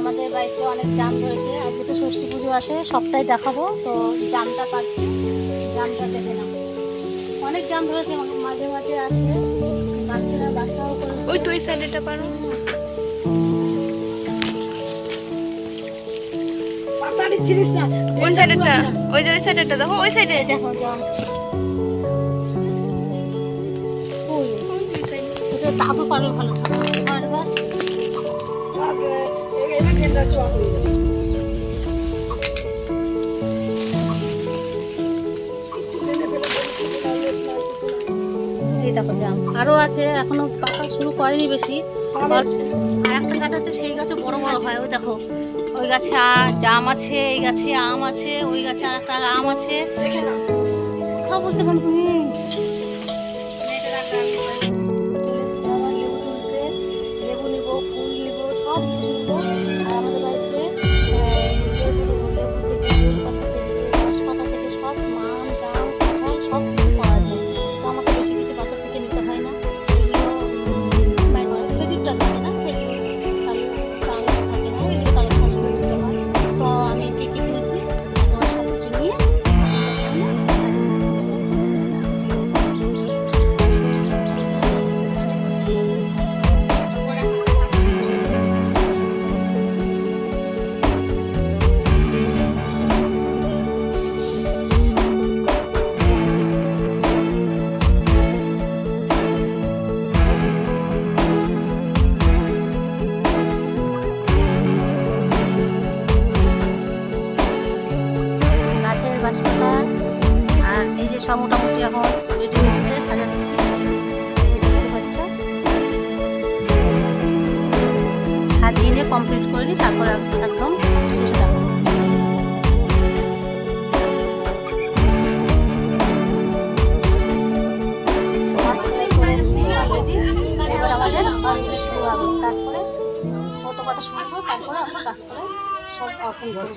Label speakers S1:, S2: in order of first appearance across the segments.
S1: আমাদের বাড়িতে অনেক জাম ধরেছে আজকে তো ষষ্ঠী পুজো আছে সবটাই দেখাবো। তো জামটা কাটছি জামটা দেখে নাও। অনেক জাম ধরেছে মাঝে মাঝে আছে। বাচ্চারা বাসাও করে
S2: ওই তুই সাইডেটা পারো
S3: না
S2: ওই সাইডেটা ওই যে ওই সাইডেটা দেখো ওই সাইডে।
S1: দেখো জাম ওই, এটা দাদু পারবে ভালো ছাড়া
S3: চোয়া হয়ে যাবে
S1: এই দেখো জাম। আরও আছে এখনও পাকা শুরু করেনি বেশি। আর একটা গাছ আছে সেই গাছও বড় বড় হয় ওই দেখো। ওই গাছে জাম আছে এই গাছে আম আছে ওই গাছে আর একটা আম আছে।
S3: দেখে না
S1: কথা বলছো তুমি? বাঁশপাতা আর এই যে সব মোটামুটি এখন রেডি হচ্ছে, সাজাচ্ছি। দেখতে পাচ্ছ। সাজিয়ে নিয়ে কমপ্লিট করে নিই, তারপর একদম শেষ এসেছি এবার তারপরে কত কথা শুনব, তারপরে আমরা কাজ করে সব অর্পণ করব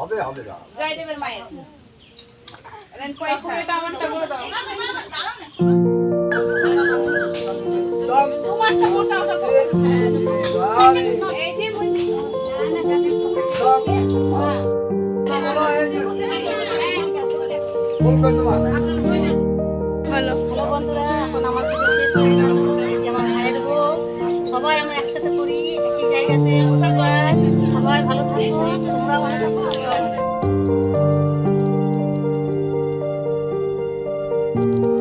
S4: হবে হবে না
S2: হ্যালো।
S1: হ্যালো বন্ধুরা এখন আমার শেষ হয়ে গেল। এই যে আমার ভাইয়ের বউ। সবাই আমরা একসাথে করি একই জায়গাতে সবাই ভালো থাকো তোমরা ভালো থাকো। Música